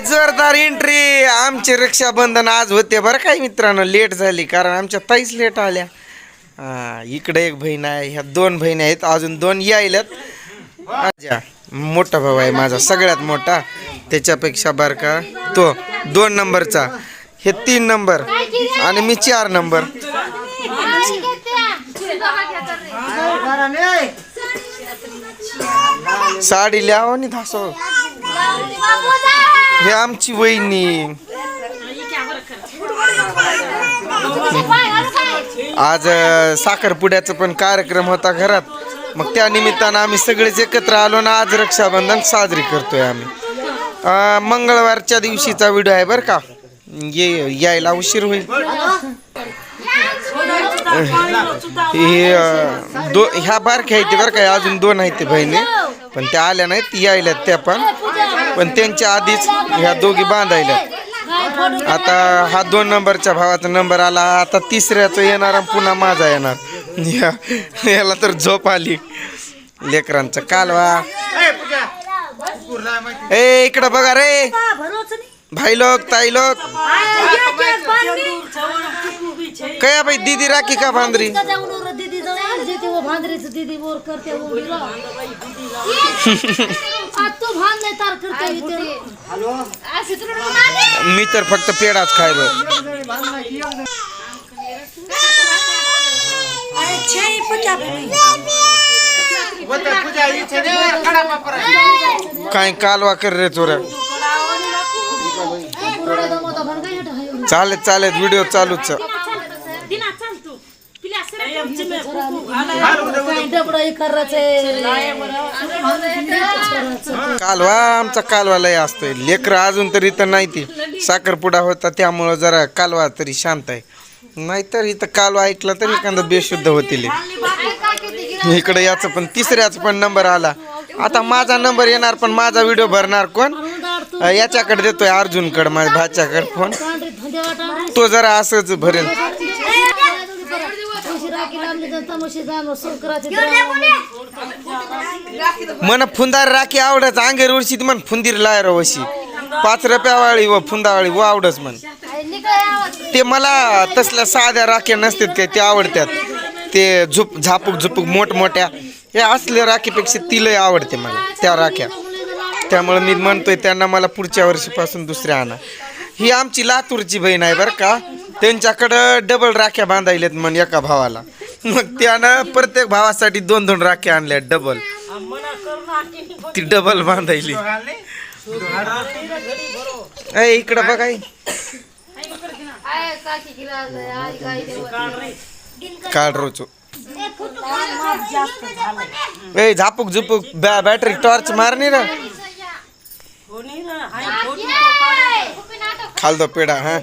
जोरदार एंट्री आमचे रक्षाबंधन आज होते बरं काय मित्रांनो. लेट झाली कारण आमच्या ताईच लेट आल्या. इकडे एक बहीण आहे ह्या दोन बहिणी आहेत. अजून दोन यायल्यात माझ्या मोठा भाऊ आहे माझा सगळ्यात मोठा. त्याच्यापेक्षा बार का तो दोन नंबरचा. हे तीन नंबर आणि मी चार नंबर. साडी लिहावं आणि हे आमची वहिनी. आज साखरपुड्याचं साखरपुड्याचा पण कार्यक्रम होता घरात. मग त्या निमित्तानं आम्ही सगळेच एकत्र आलो ना आज रक्षाबंधन साजरी करतोय आम्ही. मंगळवारच्या दिवशीचा व्हिडिओ आहे बरं का? ये यायला उशीर होईल. हे दो ह्या बारख्या आहेत बरं का अजून दोन आहेत ते बहिणी. पण त्या आल्या नाहीत यायल्यात त्या पण. पण त्यांच्या आधीच ह्या दोघी बांधायल्या आता हा दोन नंबरच्या भावाचा नंबर आला आता तिसऱ्याचं येणार आणि पुन्हा माझा येणार या- याला तर झोप आली लेकरांचा कालवा ए इकडं बघा रे भाई लोक ताई लोक कया भाई दीदी राखी का भांदरी दीदी तो नाही तार करते इथे. मी तर फक्त पेडाच खायलो. काय कालवा कर रे चोऱ्या. पुरा दमवता भांड काय हटा हाय. चालत चालत व्हिडिओ चालूच डबडा हे करायचं कालवा आमचा कालवा लय असतोय. लेकर अजून तरी तर नाही ती साखरपुडा होता त्यामुळं जरा कालवा तरी शांत आहे. नाहीतर इथं कालवा ऐकला तर एखादा बेशुद्ध होतील. इकडे याचं पण तिसऱ्याचा पण नंबर आला. आता माझा नंबर येणार पण माझा व्हिडिओ भरणार कोण? याच्याकडे देतोय अर्जुनकडे माझ्या भाच्याकडे फोन. तो जरा असंच भरेल. मन फुंदार राखी आवडच अंगेर वर्षी ती म्हण फुंदीर लाय वशी. पाच रुपयावाळी व फुंदावाळी व आवडच म्हण. ते मला तसल्या साध्या राख्या नसतात काय ते आवडतात. ते झुप झापूक झुपूक मोठमोठ्या. हे असल्या राखीपेक्षा ती लय आवडते मला त्या राख्या. त्यामुळे मी म्हणतोय त्यांना मला पुढच्या वर्षीपासून दुसऱ्या आणा. ही आमची लातूरची बहीण आहे बरं का. त्यांच्याकडं डबल राख्या बांधायल्यात म्हण एका भावाला. मग त्यानं प्रत्येक भावासाठी दोन दोन राख्या आणल्या डबल ती डबल बांधायली. ऐ इकडं बघाय काढ रोचो. ए झापूक झुपूक बॅ बॅटरी टॉर्च मारणी ना खालतो पेढा पेडा हा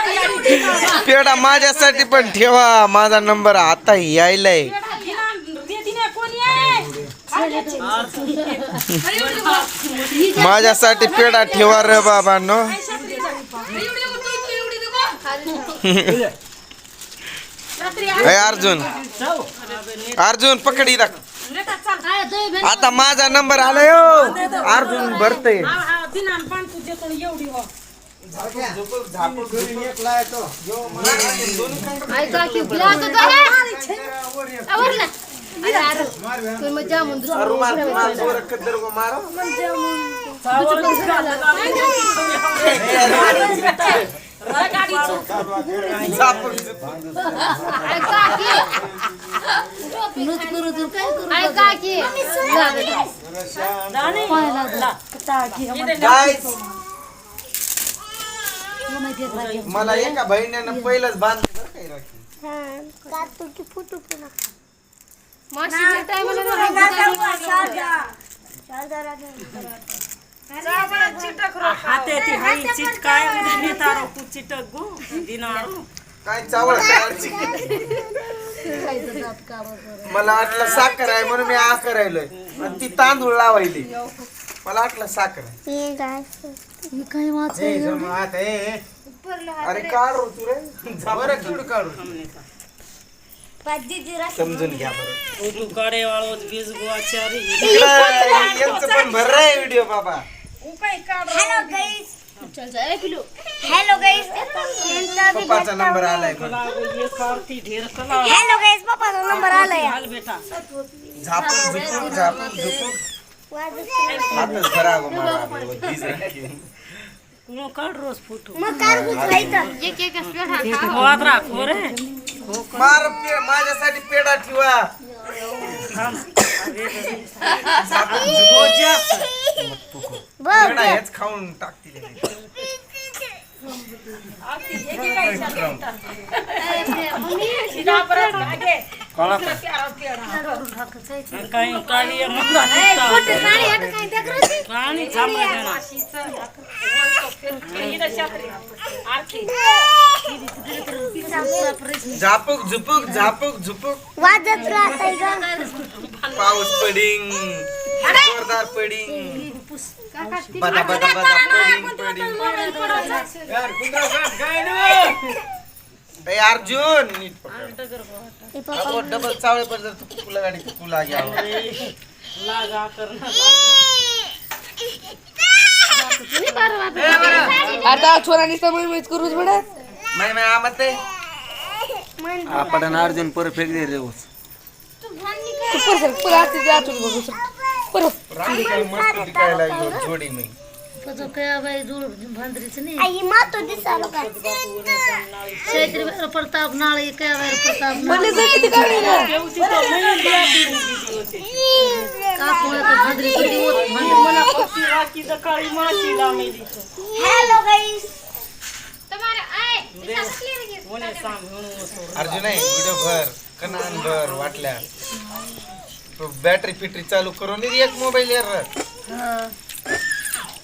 पेढा माझ्यासाठी पण ठेवा. माझा नंबर आता यायलाय. माझ्यासाठी पेढा ठेवा रे बाबा नो अर्जुन. अर्जुन पकडी इथं. आता माझा नंबर आलाय यो अर्जुन भरते म्हणून नुच करू तू काय करू मला एका बहिणीनं पहिलंच बांधलं बरं काही राखी. हाते ती हाई चिटकाय तारो कु चिटक गो दिनारो काय चावळ मला वाटलं साखर आहे म्हणून मी आ करायलोय आणि ती तांदूळ लावायली. मला वाटलं साखर. आहे. काय वाच अरे काढ रो तू रे. बरं केवढं काढू? समजून घ्या बरं. तू कडे वाळो बीज गो आचारी इकडं यांचं पण भर रे व्हिडिओ बाबा. हॅलो गाईस हॅलो गाईस पप्पाचा नंबर आलाय पण ये करती ढेर कला. हॅलो गाईस पप्पाचा नंबर आलाय. हाल बेटा. झापूक झुपूक झापूक. झुपूक. हातच खराब मला वीज राखी. कुणो काढ रोज फोटो. मग कार गुजरायचं वाद राख हो रे. मार पे- माझ्यासाठी पेढा ठेवा. हो बघ. पेढा हेच खाऊन टाकतील हे. काही काळी झापूक झुपूक झापूक झुपूक. वाजत राहतय ग. पाऊस पडिंग जोरदार पडिंग. बदा बदा बदा पडिंग पडिंग. ए अर्जुन! नीट पकड अगो डबल चावळे पर जर तू तुला गाडी तुला घ्या. लागा करणार आता छोरांनी समज मीच करूच बडा मैं मैं आमत आहे आपण अर्जुन परफेक्ट दे रे परत परत बघू परत. राणी काही मस्त दिखायला लागलो जोडी मी. तो काय बाई दूर भांडरीच नाही? आई मातो दिसालो का शेतरी बाहेर प्रताप नाळे काय बाहेर प्रताप कधी होत मला हॅलो गाईस अर्जुन आहे व्हिडिओ भर कनान भर वाटल्या बॅटरी फिटरी चालू करून दे एक मोबाईल यार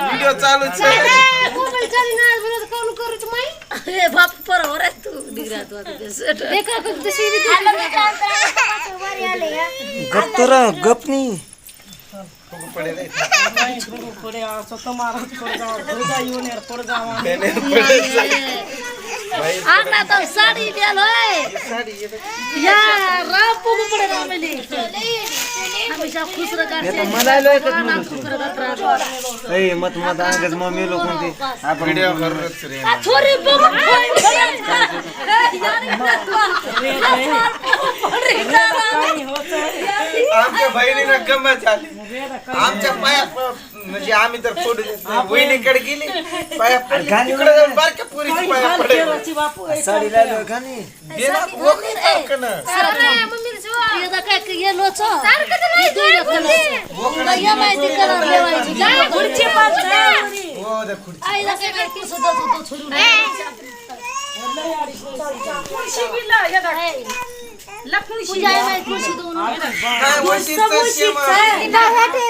व्हिडिओ हे बाप बरोबर आहे तू. तू आता ते या गप तर आहे. नाही आणला तर साडी द्यालोय साडी ये बघ. या राम पुगू पडे रामेली हमेशा खुश रहा मत मत छोरी बघू काही होत आमच्या बहिणीनं गंमत झाली. आमच्या पाया म्हणजे आम्ही तर फोटो देत नाही. वहिनीकडे गेली पाया तिकडे जाऊन बारक्या पोरीची पाया पडेल वगैरे सारखं ना काय गेलो या माहिती कलर लेवायची पुढची हो द खुर्ची आईला काय काय केस होत होतो छोडून पूजा आहे माहिती तुळशी दोन काय म्हशीचं शेमं. मी आता टाळा नाही दी किती राहायचं दीज लांबलो तर ही बोलायला मन करे बिया पाड एक कलर आशाबाई शारदीबाई ना पुरीने एक कलर हो